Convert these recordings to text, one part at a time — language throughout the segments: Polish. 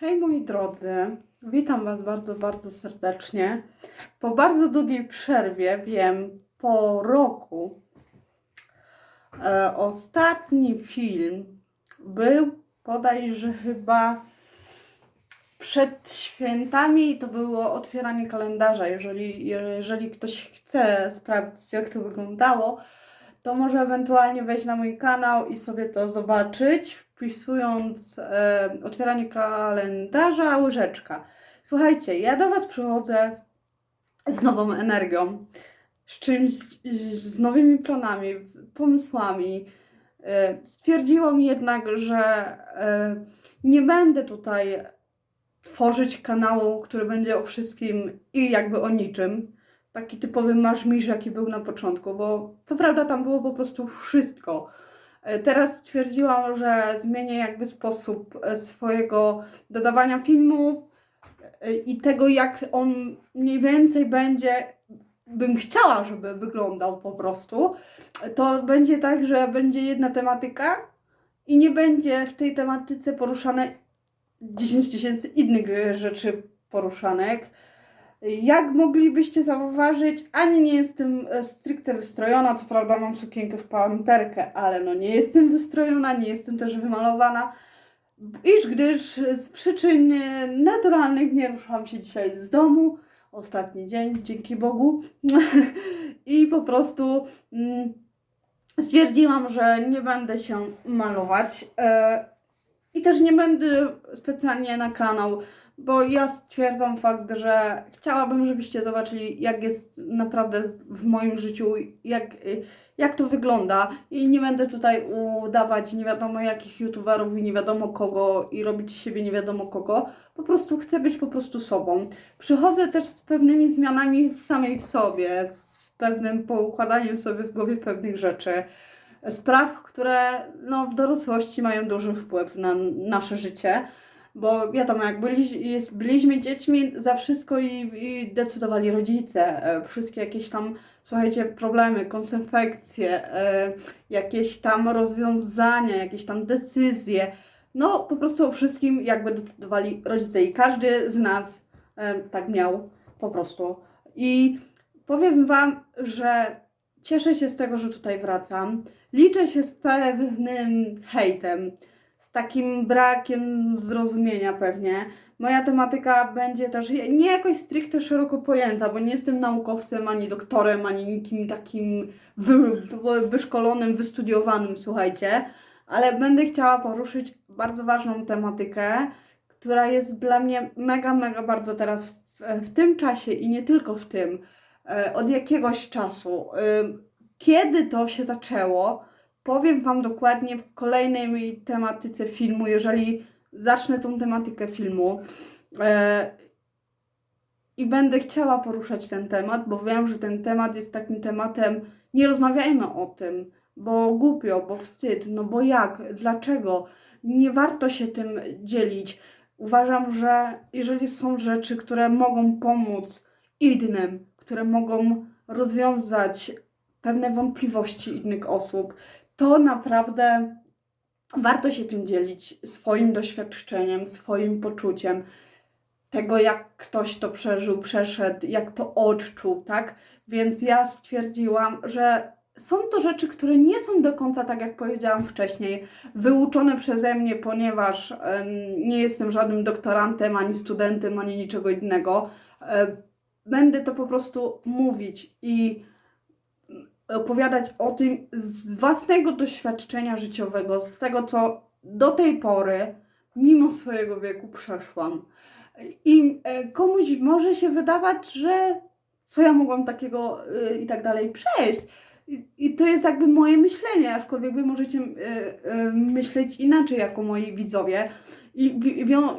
Hej moi drodzy, witam Was bardzo, bardzo serdecznie. Po bardzo długiej przerwie, wiem, po roku, e, ostatni film był bodajże chyba przed świętami. To było otwieranie kalendarza. Jeżeli, jeżeli ktoś chce sprawdzić, jak to wyglądało, to może ewentualnie wejść na mój kanał i sobie to zobaczyć, wpisując e, otwieranie kalendarza łyżeczka. Słuchajcie, ja do Was przychodzę z nową energią, z czymś, z nowymi planami, pomysłami. E, stwierdziłam jednak, że e, nie będę tutaj tworzyć kanału, który będzie o wszystkim i jakby o niczym taki typowy maszmisz, jaki był na początku, bo co prawda tam było po prostu wszystko. E, Teraz stwierdziłam, że zmienię jakby sposób e, swojego dodawania filmów e, i tego, jak on mniej więcej będzie, bym chciała, żeby wyglądał po prostu. To będzie tak, że będzie jedna tematyka i nie będzie w tej tematyce poruszane 10 tysięcy innych rzeczy poruszanek. Jak moglibyście zauważyć, ani nie jestem e, stricte wystrojona, co prawda mam sukienkę w panterkę, ale no nie jestem wystrojona, nie jestem też wymalowana, iż gdyż z przyczyn naturalnych nie ruszam się dzisiaj z domu, ostatni dzień, dzięki Bogu, i po prostu mm, stwierdziłam, że nie będę się malować e, i też nie będę specjalnie na kanał bo ja stwierdzam fakt, że chciałabym, żebyście zobaczyli, jak jest naprawdę w moim życiu, jak, jak to wygląda. I nie będę tutaj udawać nie wiadomo jakich youtuberów i nie wiadomo kogo i robić siebie nie wiadomo kogo. Po prostu chcę być po prostu sobą. Przychodzę też z pewnymi zmianami w samej w sobie, z pewnym poukładaniem sobie w głowie pewnych rzeczy. Spraw, które no, w dorosłości mają duży wpływ na nasze życie bo wiadomo, jak byli, jest, byliśmy dziećmi, za wszystko i, i decydowali rodzice. E, wszystkie jakieś tam, słuchajcie, problemy, konsekwencje, e, jakieś tam rozwiązania, jakieś tam decyzje. No, po prostu o wszystkim jakby decydowali rodzice i każdy z nas e, tak miał po prostu. I powiem Wam, że cieszę się z tego, że tutaj wracam. Liczę się z pewnym hejtem z takim brakiem zrozumienia pewnie. Moja tematyka będzie też nie jakoś stricte szeroko pojęta, bo nie jestem naukowcem, ani doktorem, ani nikim takim wy, wyszkolonym, wystudiowanym, słuchajcie, ale będę chciała poruszyć bardzo ważną tematykę, która jest dla mnie mega, mega bardzo teraz w, w tym czasie i nie tylko w tym, e, od jakiegoś czasu. E, kiedy to się zaczęło? Powiem Wam dokładnie w kolejnej mojej tematyce filmu, jeżeli zacznę tą tematykę filmu. E, I będę chciała poruszać ten temat, bo wiem, że ten temat jest takim tematem. Nie rozmawiajmy o tym, bo głupio, bo wstyd, no bo jak, dlaczego? Nie warto się tym dzielić. Uważam, że jeżeli są rzeczy, które mogą pomóc innym, które mogą rozwiązać pewne wątpliwości innych osób, to naprawdę warto się tym dzielić swoim doświadczeniem, swoim poczuciem tego, jak ktoś to przeżył, przeszedł, jak to odczuł, tak? Więc ja stwierdziłam, że są to rzeczy, które nie są do końca, tak jak powiedziałam wcześniej, wyuczone przeze mnie, ponieważ nie jestem żadnym doktorantem, ani studentem, ani niczego innego. Um, będę to po prostu mówić i opowiadać o tym z własnego doświadczenia życiowego, z tego, co do tej pory, mimo swojego wieku, przeszłam. I e, komuś może się wydawać, że co ja mogłam takiego y, i tak dalej przejść. I, to jest jakby moje myślenie, aczkolwiek wy możecie y, myśleć inaczej jako moi widzowie. I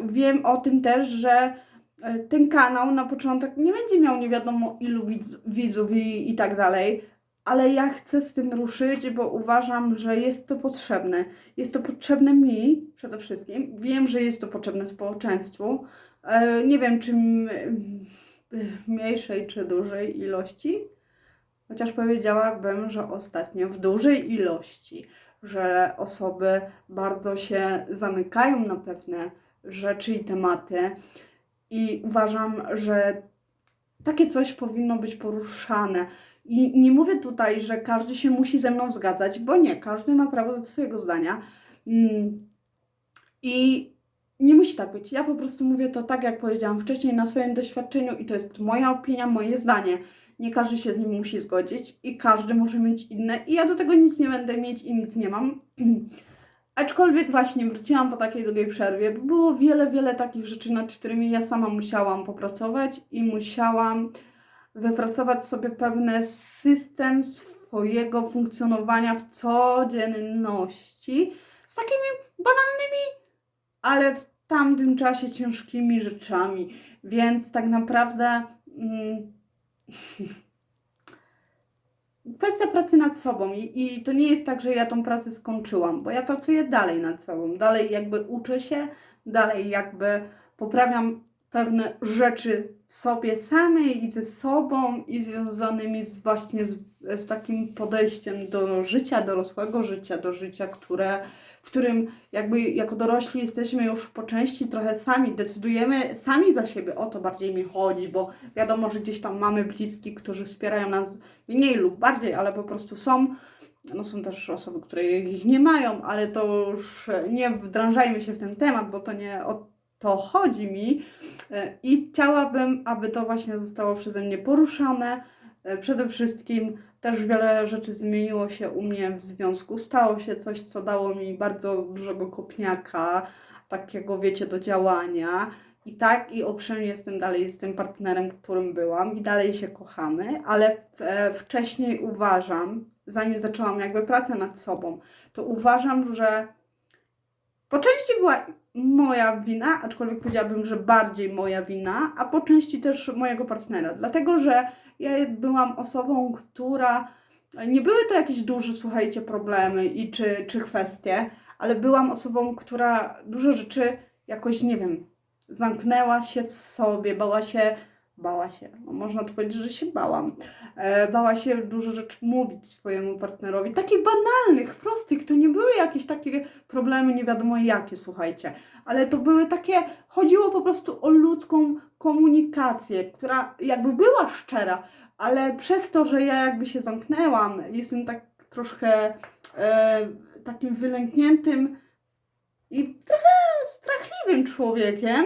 wiem o tym też, że e, ten kanał na początek nie będzie miał nie wiadomo ilu widz, widzów i, i tak dalej, ale ja chcę z tym ruszyć, bo uważam, że jest to potrzebne. Jest to potrzebne mi przede wszystkim. Wiem, że jest to potrzebne społeczeństwu. E, nie wiem, czy mniejszej czy dużej ilości, chociaż powiedziałabym, że ostatnio w dużej ilości, że osoby bardzo się zamykają na pewne rzeczy i tematy. I uważam, że takie coś powinno być poruszane. I nie mówię tutaj, że każdy się musi ze mną zgadzać, bo nie, każdy ma prawo do swojego zdania. Mm. I nie musi tak być. Ja po prostu mówię to tak, jak powiedziałam wcześniej, na swoim doświadczeniu, i to jest moja opinia, moje zdanie. Nie każdy się z nim musi zgodzić i każdy może mieć inne, i ja do tego nic nie będę mieć i nic nie mam. Aczkolwiek właśnie wróciłam po takiej długiej przerwie, bo było wiele, wiele takich rzeczy, nad którymi ja sama musiałam popracować i musiałam wypracować sobie pewny system swojego funkcjonowania w codzienności z takimi banalnymi, ale w tamtym czasie ciężkimi rzeczami. Więc tak naprawdę mm, kwestia pracy nad sobą I, i to nie jest tak, że ja tą pracę skończyłam, bo ja pracuję dalej nad sobą, dalej jakby uczę się, dalej jakby poprawiam pewne rzeczy sobie samej i ze sobą i związanymi z właśnie z, z takim podejściem do życia, dorosłego życia, do życia, które, w którym jakby jako dorośli jesteśmy już po części trochę sami, decydujemy sami za siebie, o to bardziej mi chodzi, bo wiadomo, że gdzieś tam mamy bliskich, którzy wspierają nas mniej lub bardziej, ale po prostu są. No są też osoby, które ich nie mają, ale to już nie wdrażajmy się w ten temat, bo to nie o to chodzi mi. E, I chciałabym, aby to właśnie zostało przeze mnie poruszane. E, Przede wszystkim też wiele rzeczy zmieniło się u mnie w związku. Stało się coś, co dało mi bardzo dużego kopniaka, takiego wiecie, do działania. I tak, i owszem, jestem dalej z tym partnerem, którym byłam, i dalej się kochamy, ale e, wcześniej uważam, zanim zaczęłam jakby pracę nad sobą, to uważam, że po części była moja wina, aczkolwiek powiedziałabym, że bardziej moja wina, a po części też mojego partnera. Dlatego, że ja byłam osobą, która. Nie były to jakieś duże, słuchajcie, problemy i czy, czy kwestie, ale byłam osobą, która dużo rzeczy jakoś, nie wiem, zamknęła się w sobie, bała się, bała się, można tu powiedzieć, że się bałam, e, bała się dużo rzeczy mówić swojemu partnerowi, takich banalnych, prostych, to nie były jakieś takie problemy, nie wiadomo jakie, słuchajcie, ale to były takie, chodziło po prostu o ludzką komunikację, która jakby była szczera, ale przez to, że ja jakby się zamknęłam, jestem tak troszkę e, takim wylękniętym i trochę strachliwym człowiekiem,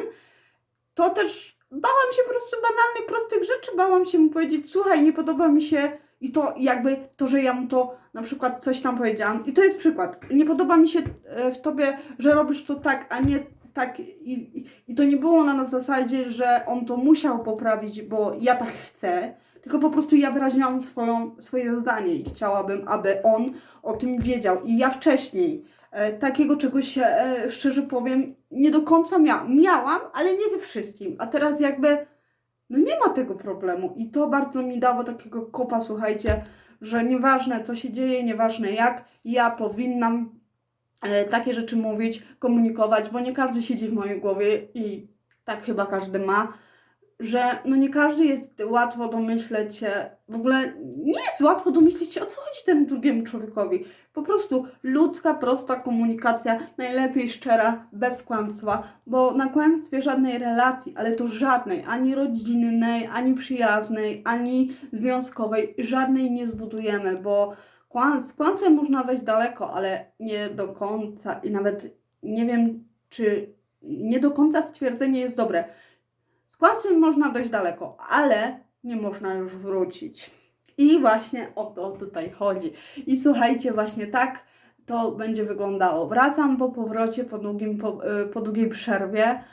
to też bałam się po prostu banalnych, prostych rzeczy, bałam się mu powiedzieć, słuchaj, nie podoba mi się i to jakby to, że ja mu to na przykład coś tam powiedziałam. I to jest przykład. Nie podoba mi się e, w tobie, że robisz to tak, a nie tak. I, i, to nie było na zasadzie, że on to musiał poprawić, bo ja tak chcę. Tylko po prostu ja wyraziłam swoją, swoje zdanie i chciałabym, aby on o tym wiedział. I ja wcześniej takiego czegoś, e, szczerze powiem, nie do końca mia miałam, ale nie ze wszystkim. A teraz jakby, no nie ma tego problemu. I to bardzo mi dało takiego kopa, słuchajcie, że nieważne co się dzieje, nieważne jak, ja powinnam e, takie rzeczy mówić, komunikować, bo nie każdy siedzi w mojej głowie i tak chyba każdy ma, że no nie każdy jest łatwo domyśleć się, w ogóle nie jest łatwo domyśleć się, o co chodzi temu drugiemu człowiekowi. Po prostu ludzka, prosta komunikacja, najlepiej szczera, bez kłamstwa, bo na kłamstwie żadnej relacji, ale to żadnej, ani rodzinnej, ani przyjaznej, ani związkowej, żadnej nie zbudujemy, bo z kłamstwem można zejść daleko, ale nie do końca i nawet nie wiem, czy nie do końca stwierdzenie jest dobre. Z kłamstwem można dojść daleko, ale nie można już wrócić. I właśnie o to tutaj chodzi. I słuchajcie, właśnie tak to będzie wyglądało. Wracam po powrocie, po, długim, po, e, po długiej przerwie.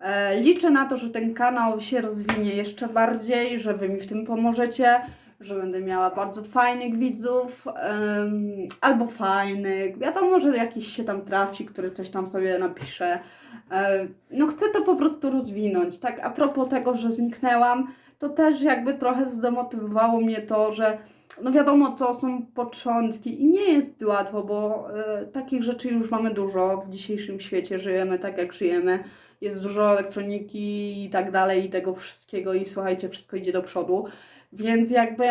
E, liczę na to, że ten kanał się rozwinie jeszcze bardziej, że Wy mi w tym pomożecie, że będę miała bardzo fajnych widzów, em, albo fajnych. Wiadomo, że jakiś się tam trafi, który coś tam sobie napisze. E, no chcę to po prostu rozwinąć. Tak, a propos tego, że zniknęłam, to też jakby trochę zdemotywowało mnie to, że no wiadomo, to są początki i nie jest łatwo, bo e, takich rzeczy już mamy dużo w dzisiejszym świecie, żyjemy tak jak żyjemy, jest dużo elektroniki i tak dalej i tego wszystkiego i słuchajcie, wszystko idzie do przodu, więc jakby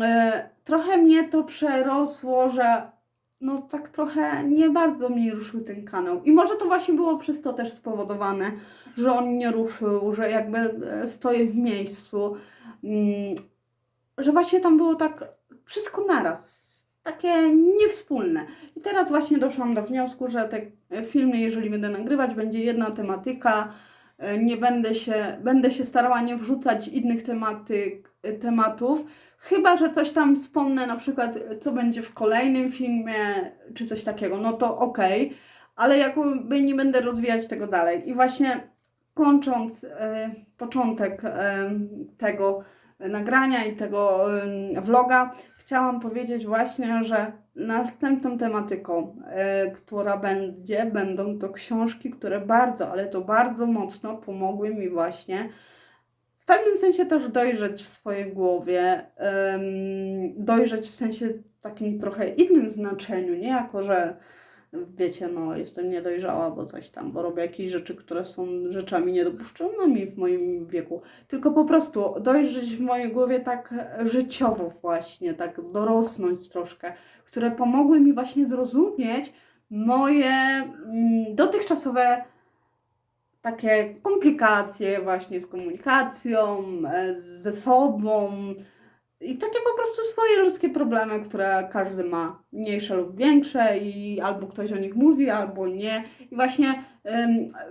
e, trochę mnie to przerosło, że no tak trochę nie bardzo mi ruszył ten kanał. I może to właśnie było przez to też spowodowane, że on nie ruszył, że jakby e, stoję w miejscu, mm, że właśnie tam było tak wszystko naraz, takie niewspólne. I teraz właśnie doszłam do wniosku, że te filmy, jeżeli będę nagrywać, będzie jedna tematyka, e, nie będę się, będę się starała nie wrzucać innych tematyk, tematów, chyba, że coś tam wspomnę, na przykład e, co będzie w kolejnym filmie, czy coś takiego, no to okej, ale jakby nie będę rozwijać tego dalej. I właśnie kończąc e, początek tego nagrania i tego vloga, chciałam powiedzieć właśnie, że następną tematyką, która będzie, będą to książki, które bardzo, ale to bardzo mocno pomogły mi właśnie pewnym sensie też dojrzeć w swojej głowie, dojrzeć w sensie takim trochę innym znaczeniu, nie jako, że wiecie, no jestem niedojrzała, bo coś tam, bo robię jakieś rzeczy, które są rzeczami niedopuszczalnymi w moim wieku, tylko po prostu dojrzeć w mojej głowie tak życiowo właśnie, tak dorosnąć troszkę, które pomogły mi właśnie zrozumieć moje mm, dotychczasowe takie komplikacje właśnie z komunikacją, e, ze sobą i takie po prostu swoje ludzkie problemy, które każdy ma, mniejsze lub większe i albo ktoś o nich mówi, albo nie. I właśnie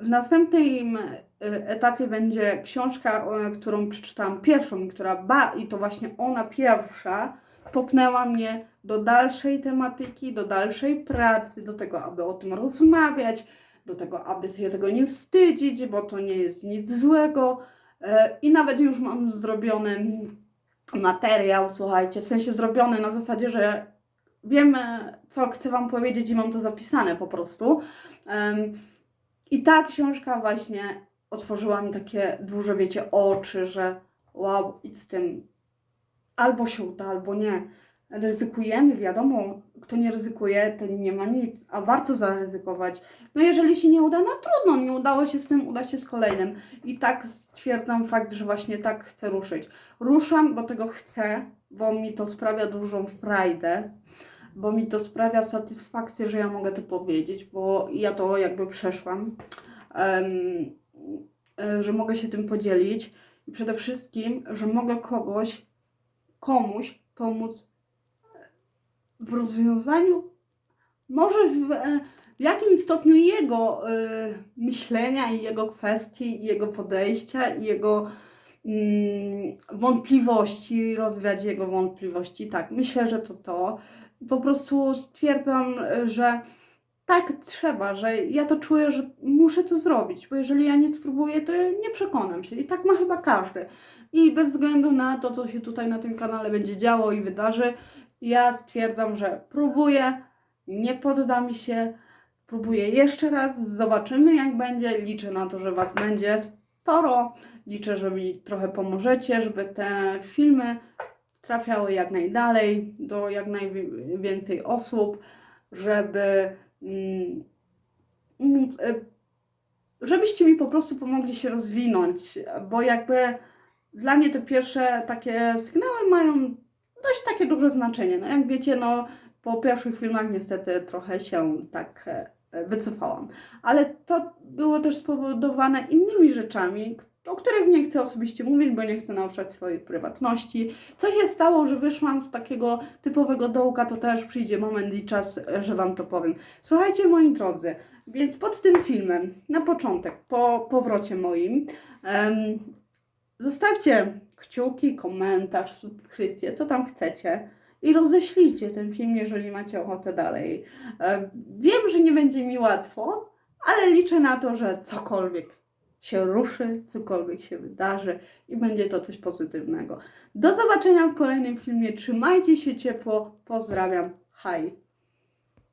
w następnym e, etapie będzie książka, którą przeczytałam pierwszą, która ba, i to właśnie ona pierwsza popnęła mnie do dalszej tematyki, do dalszej pracy, do tego, aby o tym rozmawiać, do tego, aby się tego nie wstydzić, bo to nie jest nic złego. E, I nawet już mam zrobiony materiał, słuchajcie, w sensie zrobiony na zasadzie, że wiemy, co chcę Wam powiedzieć i mam to zapisane po prostu. I ta książka właśnie otworzyła mi takie duże, wiecie, oczy, że wow, idź z tym. Albo się uda, albo nie. Ryzykujemy, wiadomo, kto nie ryzykuje, ten nie ma nic, a warto zaryzykować. No jeżeli się nie uda, no trudno, nie udało się z tym, uda się z kolejnym. I tak stwierdzam fakt, że właśnie tak chcę ruszyć. Ruszam, bo tego chcę, bo mi to sprawia dużą frajdę, bo mi to sprawia satysfakcję, że ja mogę to powiedzieć, bo ja to jakby przeszłam, e, że mogę się tym podzielić i przede wszystkim, że mogę kogoś, komuś pomóc w rozwiązaniu, może w, e, w jakimś stopniu jego e, myślenia i jego kwestii, i jego podejścia, i jego mm, wątpliwości, rozwiać jego wątpliwości. Tak, myślę, że to to. Po prostu stwierdzam, że tak trzeba, że ja to czuję, że muszę to zrobić, bo jeżeli ja nie spróbuję, to nie przekonam się. I tak ma chyba każdy. I bez względu na to, co się tutaj na tym kanale będzie działo i wydarzy, ja stwierdzam, że próbuję, nie poddam się, próbuję jeszcze raz, zobaczymy jak będzie. Liczę na to, że Was będzie sporo. Liczę, że mi trochę pomożecie, żeby te filmy trafiały jak najdalej do jak najwięcej osób, żeby mm, mm, e, żebyście mi po prostu pomogli się rozwinąć, bo jakby dla mnie te pierwsze takie sygnały mają dość takie duże znaczenie. No jak wiecie, no po pierwszych filmach niestety trochę się tak e, wycofałam. Ale to było też spowodowane innymi rzeczami, o których nie chcę osobiście mówić, bo nie chcę naruszać swoich prywatności. Co się stało, że wyszłam z takiego typowego dołka, to też przyjdzie moment i czas, że Wam to powiem. Słuchajcie, moi drodzy, więc pod tym filmem, na początek, po powrocie moim, zostawcie kciuki, komentarz, subskrypcję, co tam chcecie. I roześlijcie ten film, jeżeli macie ochotę dalej. E, Wiem, że nie będzie mi łatwo, ale liczę na to, że cokolwiek się ruszy, cokolwiek się wydarzy i będzie to coś pozytywnego. Do zobaczenia w kolejnym filmie. Trzymajcie się ciepło. Pozdrawiam. Hej.